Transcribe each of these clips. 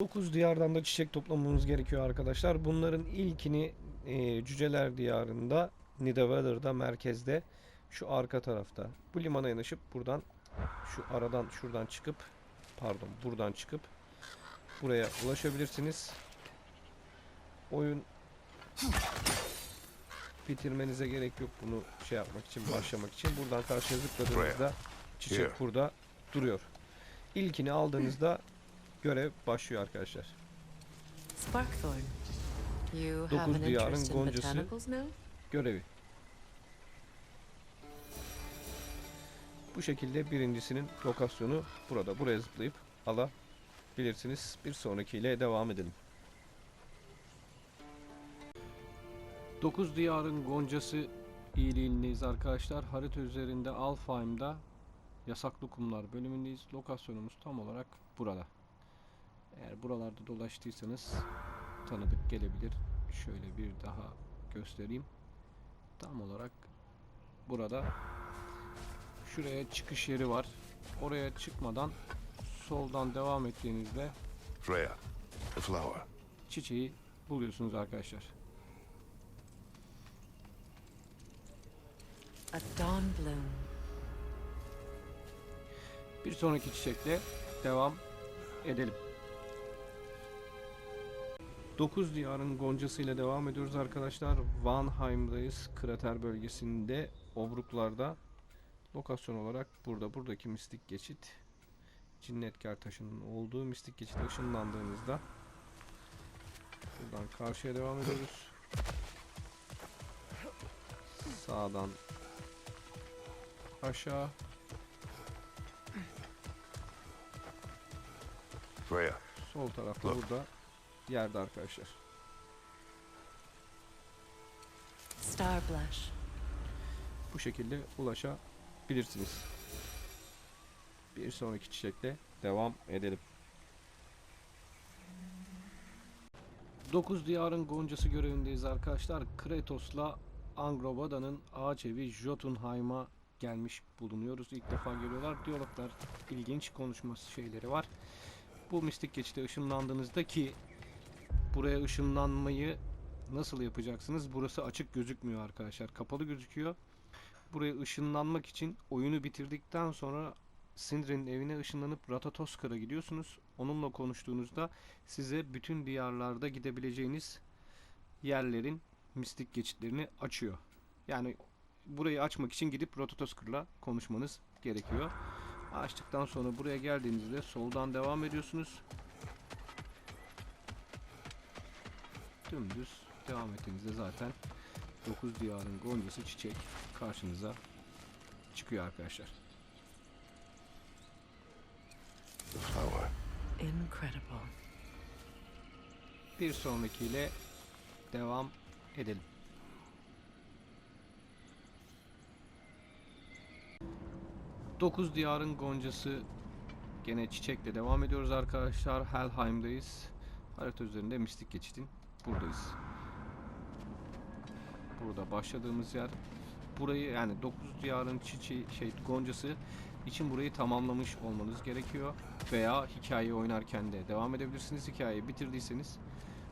9 diyardan da çiçek toplamamız gerekiyor arkadaşlar. Bunların ilkini e, Cüceler Diyarı'nda Nidaveller'da merkezde şu arka tarafta. Bu limana yanaşıp buradan şu aradan şuradan çıkıp pardon buradan çıkıp buraya ulaşabilirsiniz. Oyun bitirmenize gerek yok bunu şey yapmak için başlamak için. Buradan karşıya zıpladığınızda çiçek burada duruyor. İlkini aldığınızda görev başlıyor arkadaşlar. Sparkthorn. You have Dokuz an diyarın interest in goncası. botanicals now? Görevi. Bu şekilde birincisinin lokasyonu burada. Buraya zıplayıp alabilirsiniz. Bir sonrakiyle devam edelim. 9 diyarın goncası iyiliğindeyiz arkadaşlar. Harita üzerinde Alfheim'da yasaklı kumlar bölümündeyiz. Lokasyonumuz tam olarak burada. Eğer buralarda dolaştıysanız tanıdık gelebilir. Şöyle bir daha göstereyim. Tam olarak burada şuraya çıkış yeri var. Oraya çıkmadan soldan devam ettiğinizde Freya, the flower. çiçeği buluyorsunuz arkadaşlar. A dawn bloom. Bir sonraki çiçekle devam edelim. 9 diyarın goncasıyla devam ediyoruz arkadaşlar. Vanheim'dayız. Krater bölgesinde, Obruklar'da. Lokasyon olarak burada. Buradaki mistik geçit. Cinnetkar taşının olduğu mistik geçite ışınlandığınızda buradan karşıya devam ediyoruz. Sağdan aşağı Freya, Sol tarafta Look. burada yerde arkadaşlar. Star blush. Bu şekilde ulaşabilirsiniz. Bir sonraki çiçekle devam edelim. 9 diyarın goncası görevindeyiz arkadaşlar. Kratos'la Angrobada'nın ağaç evi Jotunheim'a gelmiş bulunuyoruz. İlk defa görüyorlar. Diyaloglar ilginç konuşması şeyleri var. Bu mistik geçite ışınlandığınızda ki buraya ışınlanmayı nasıl yapacaksınız? Burası açık gözükmüyor arkadaşlar. Kapalı gözüküyor. Buraya ışınlanmak için oyunu bitirdikten sonra Sindri'nin evine ışınlanıp Ratatoskar'a gidiyorsunuz. Onunla konuştuğunuzda size bütün diyarlarda gidebileceğiniz yerlerin mistik geçitlerini açıyor. Yani burayı açmak için gidip Ratatoskar'la konuşmanız gerekiyor. Açtıktan sonra buraya geldiğinizde soldan devam ediyorsunuz. Dümdüz devam ettiğinizde zaten 9 diyarın goncası çiçek karşınıza çıkıyor arkadaşlar. Incredible. Bir sonrakiyle devam edelim. Dokuz diyarın goncası gene çiçekle devam ediyoruz arkadaşlar. Helheim'dayız. Harita üzerinde mistik geçitin buradayız. Burada başladığımız yer. Burayı yani dokuz diyarın çiçeği şey goncası için burayı tamamlamış olmanız gerekiyor. Veya hikayeyi oynarken de devam edebilirsiniz. Hikayeyi bitirdiyseniz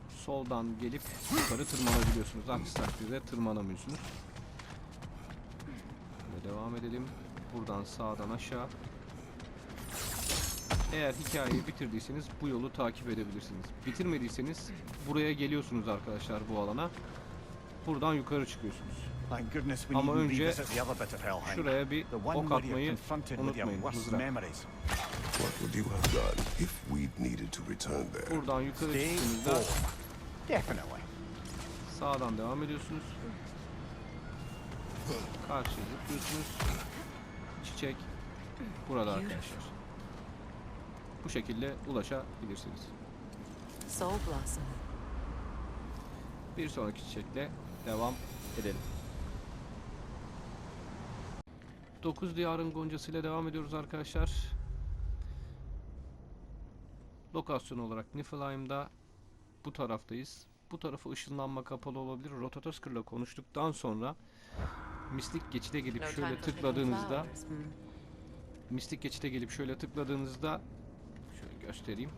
soldan gelip yukarı tırmanabiliyorsunuz. Aksi takdirde tırmanamıyorsunuz. Böyle devam edelim. Buradan sağdan aşağı. Eğer hikayeyi bitirdiyseniz bu yolu takip edebilirsiniz. Bitirmediyseniz buraya geliyorsunuz arkadaşlar bu alana. Buradan yukarı çıkıyorsunuz. Ama önce. Şuraya bir ok atmayı unutmayın. Mızrak. Buradan yukarı çıktığınızda. Sağdan devam ediyorsunuz. Karşıya zıplıyorsunuz. Çiçek burada arkadaşlar. Bu şekilde ulaşabilirsiniz. Soul blossom. Bir sonraki çiçekle devam edelim. 9 diyarın goncasıyla devam ediyoruz arkadaşlar. Lokasyon olarak Niflheim'da bu taraftayız. Bu tarafa ışınlanma kapalı olabilir. Rotatosker'la konuştuktan sonra mistik geçide gelip şöyle tıkladığınızda. Hmm. mistik geçite gelip şöyle tıkladığınızda göstereyim.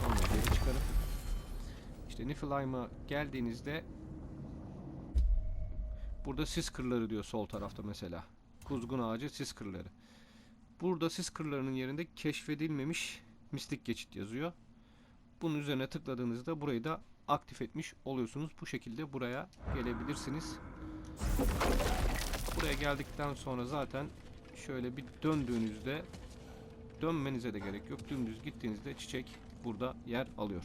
Sonra geri çıkarıp işte Niflheim'a geldiğinizde burada sis kırları diyor sol tarafta mesela. Kuzgun ağacı sis kırları. Burada sis kırlarının yerinde keşfedilmemiş mistik geçit yazıyor. Bunun üzerine tıkladığınızda burayı da aktif etmiş oluyorsunuz. Bu şekilde buraya gelebilirsiniz. Buraya geldikten sonra zaten şöyle bir döndüğünüzde dönmenize de gerek yok. Dümdüz gittiğinizde çiçek burada yer alıyor.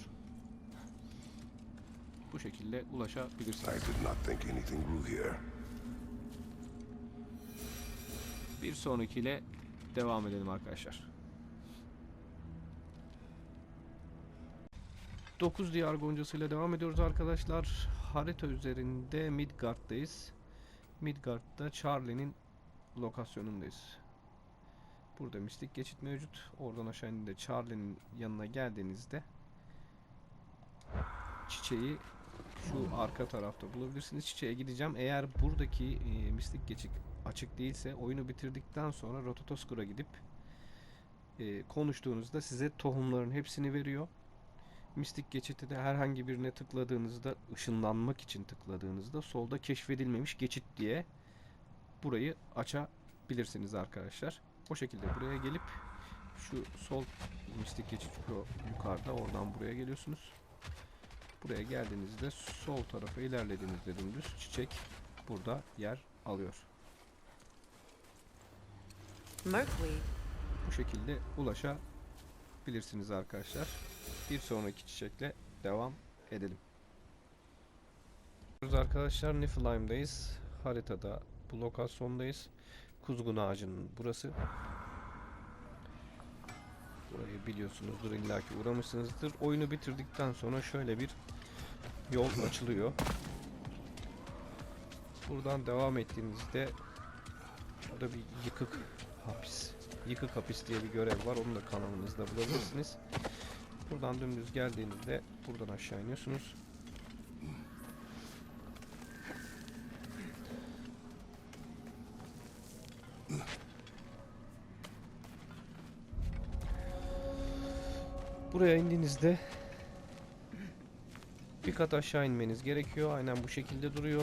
Bu şekilde ulaşabilirsiniz. Bir sonrakiyle devam edelim arkadaşlar. 9 diyar goncasıyla devam ediyoruz arkadaşlar. Harita üzerinde Midgard'dayız. Midgard'da Charlie'nin lokasyonundayız. Burada mistik geçit mevcut. Oradan aşağı indiğinde Charlie'nin yanına geldiğinizde çiçeği şu arka tarafta bulabilirsiniz. Çiçeğe gideceğim. Eğer buradaki e, mistik geçit açık değilse oyunu bitirdikten sonra Rototoskur'a gidip e, konuştuğunuzda size tohumların hepsini veriyor. Mistik geçiti de herhangi birine tıkladığınızda ışınlanmak için tıkladığınızda solda keşfedilmemiş geçit diye burayı açabilirsiniz arkadaşlar. O şekilde buraya gelip şu sol mistik geçit şu yukarıda oradan buraya geliyorsunuz. Buraya geldiğinizde sol tarafa ilerlediğinizde dümdüz çiçek burada yer alıyor. Merkweed. Bu şekilde ulaşabilirsiniz arkadaşlar. Bir sonraki çiçekle devam edelim. Arkadaşlar Niflheim'dayız. Haritada bu lokasyondayız. Kuzgun ağacının burası. Burayı biliyorsunuzdur illaki uğramışsınızdır. Oyunu bitirdikten sonra şöyle bir yol açılıyor. Buradan devam ettiğinizde burada bir yıkık hapis. Yıkık hapis diye bir görev var. Onu da kanalımızda bulabilirsiniz. Buradan dümdüz geldiğinizde buradan aşağı iniyorsunuz. Buraya indiğinizde bir kat aşağı inmeniz gerekiyor. Aynen bu şekilde duruyor.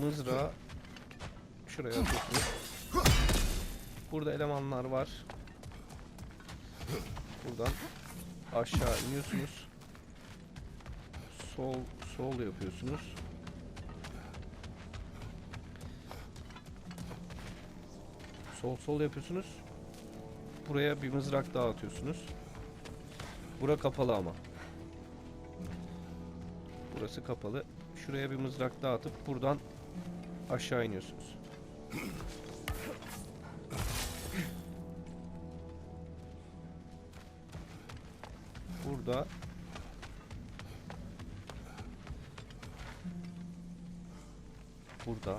Mızrağı şuraya atıyorsunuz. Burada elemanlar var. Buradan aşağı iniyorsunuz. Sol sol yapıyorsunuz. Sol sol yapıyorsunuz. Buraya bir mızrak daha atıyorsunuz. Bura kapalı ama. Burası kapalı. Şuraya bir mızrak daha atıp buradan aşağı iniyorsunuz. Burada Burada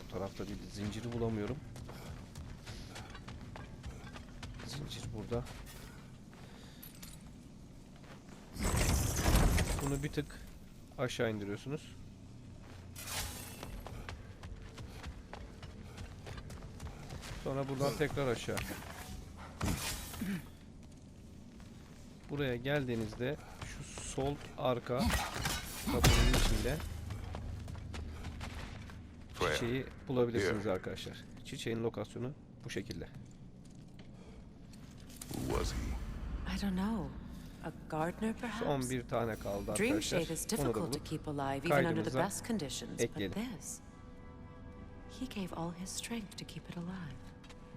Bu tarafta bir zinciri bulamıyorum. Zincir burada. Bunu bir tık aşağı indiriyorsunuz. Sonra buradan tekrar aşağı. Buraya geldiğinizde şu sol arka kapının içinde çiçeği bulabilirsiniz arkadaşlar. Çiçeğin lokasyonu bu şekilde. who was he? I don't know. Son bir tane kaldı arkadaşlar. Onu da difficult to bulup keep alive even under the kaydımıza best conditions, but ekleyelim. this. He gave all his strength to keep it alive.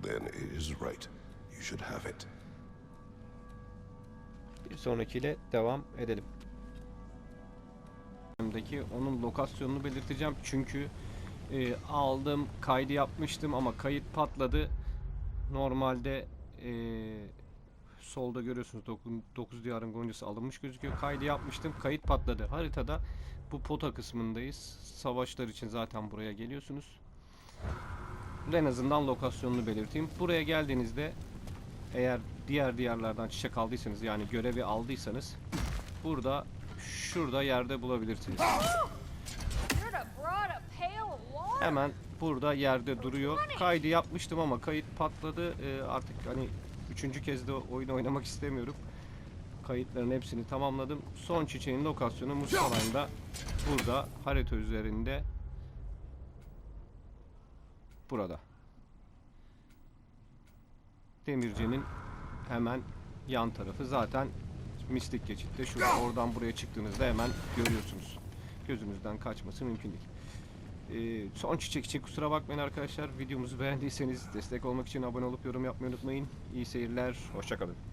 Then it is right. You should have it. bir sonrakiyle devam edelim. Onun lokasyonunu belirteceğim çünkü e, aldım kaydı yapmıştım ama kayıt patladı. Normalde e, solda görüyorsunuz 9 diyarın goncası alınmış gözüküyor. Kaydı yapmıştım kayıt patladı. Haritada bu pota kısmındayız. Savaşlar için zaten buraya geliyorsunuz. En azından lokasyonunu belirteyim. Buraya geldiğinizde eğer diğer diyarlardan çiçek aldıysanız yani görevi aldıysanız burada şurada yerde bulabilirsiniz. Hemen burada yerde duruyor. Kaydı yapmıştım ama kayıt patladı. Ee, artık hani üçüncü kez de oyun oynamak istemiyorum. kayıtların hepsini tamamladım. Son çiçeğin lokasyonu Mustalay'da burada harita üzerinde burada. Demirce'nin hemen yan tarafı zaten mistik geçitte şurada oradan buraya çıktığınızda hemen görüyorsunuz. Gözünüzden kaçması mümkün değil. Ee, son çiçek için kusura bakmayın arkadaşlar. Videomuzu beğendiyseniz destek olmak için abone olup yorum yapmayı unutmayın. İyi seyirler. Hoşçakalın.